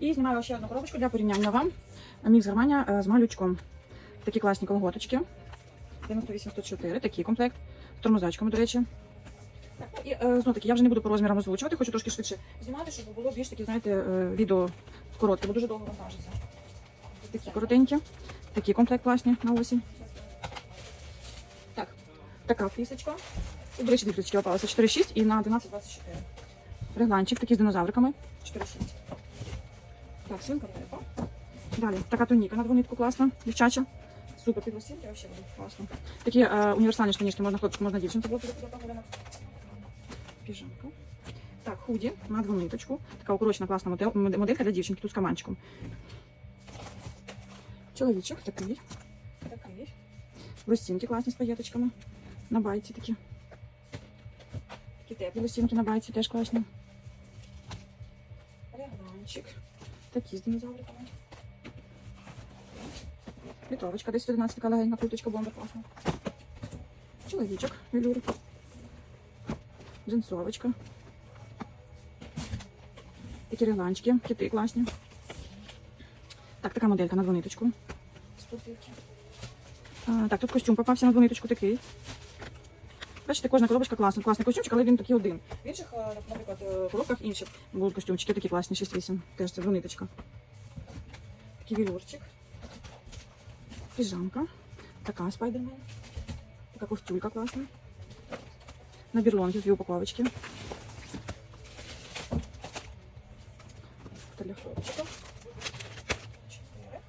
І знімаю ще одну коробочку для порівняння вам. Мікс гармання е, з малючком. Такі класні колготочки. 9804, такий комплект. З тормозачками, до речі. Так, ну, і е, знову таки, я вже не буду по розмірам озвучувати, хочу трошки швидше знімати, щоб було більш такі, знаєте, е, відео коротке, бо дуже довго вантажиться. Такі коротенькі, такі комплект класні на осінь. Так, така флісочка. І, до речі, дві флісочки попалися. 4,6 і на 12,24. Регланчик такий з динозавриками. 4,6. Так, свинка Пепа. Далі, така туніка на двонитку класна, дівчача. Супер підлосінки, вообще буде класно. Такі е, універсальні штанішки, можна хлопчику, можна дівчинку було до. Піжамка. Так, худі на двониточку. Така укорочена класна модель, модель- моделька для дівчинки, тут з каманчиком. Чоловічок такий. Такий. Лосінки класні з паєточками. На байці такі. Такі теплі лосінки на байці теж класні. Регланчик. Такі з динозавриками. Літовочка, десь 11 така легенька курточка, бомба класна. Чоловічок, велюр. Джинсовочка. Такі регланчики, кити класні. Так, така моделька на двониточку. Так, тут костюм попався на двониточку такий. Бачите, кожна коробочка класна. Класний костюмчик, але він такий один. В інших, е, наприклад, е, коробках інші будуть костюмчики такі класні, 6-8. Теж це двониточка. Такий вілюрчик. Піжамка. Така спайдермен. Така костюлька класна. Набір лонгів, дві упаковочки. Це для хлопчика. Чотири.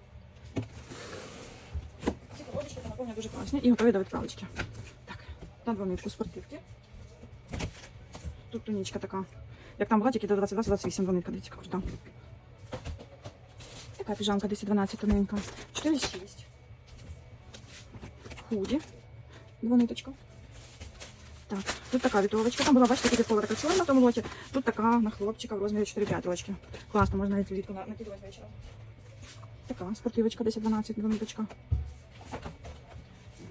Ці коробочки, по наповню, дуже класні і готові до відправочки. Так, на двонитку спортивки. Тут тунічка така. Як там була, тільки до 22-28 двонитка, дивіться, крута. Така піжамка 10-12 тоненька. 4,6. Худі. Двониточка. Так, тут така вітовочка. Там була, бачите, типова така чорна в тому лоті. Тут така на хлопчика в розмірі 4-5. Класно, можна навіть влітку на- накидувати вечором. Така спортивочка 10-12, двониточка.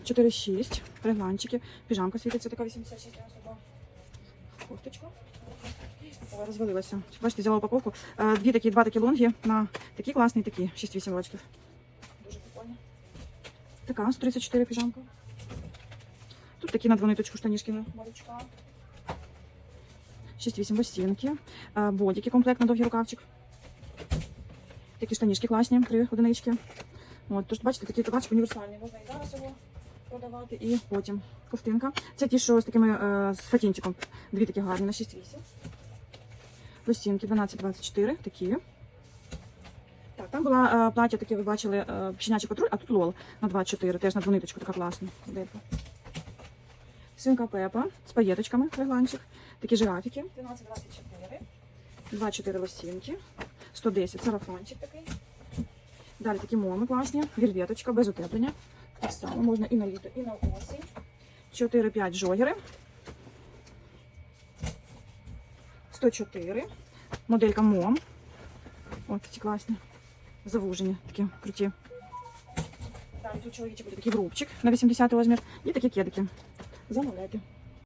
4-6. Регланчики. Піжамка світиться така 86 Кофточка. Розвалилася. Бачите, взяла упаковку. Е, Дві такі, два такі лонги на такі класні, такі 6-8 рочків. Дуже прикольно. Така 134 піжамка. Тут такі на двониточку штанішки на малючка. 6-8 лосінки. Е, Бодіки комплект на довгий рукавчик. Такі штанішки класні, три одинички. От, тож, бачите, такий рукавчик універсальний. Можна і зараз його продавати, і потім. Ковтинка. Це ті, що з такими е, з фатінчиком. Дві такі гарні на 6-8. Лосінки 12-24, такі. Так, там була е, плаття таке, ви бачили, е, щенячий патруль, а тут лол на 24, теж на двониточку, така класна. моделька. Свинка Пепа з паєточками, регланчик. Такі жирафіки. 12-24. 24 лосінки. 110 сарафанчик такий. Далі такі моми класні. Вільветочка, без утеплення. Так само можна і на літо, і на осінь. 4-5 жогери. 104. Моделька МОМ. Ось ці класні. Завужені, такі круті. Там тут чоловічок буде такий грубчик на 80 розмір. І такі кедики. Замовляйте.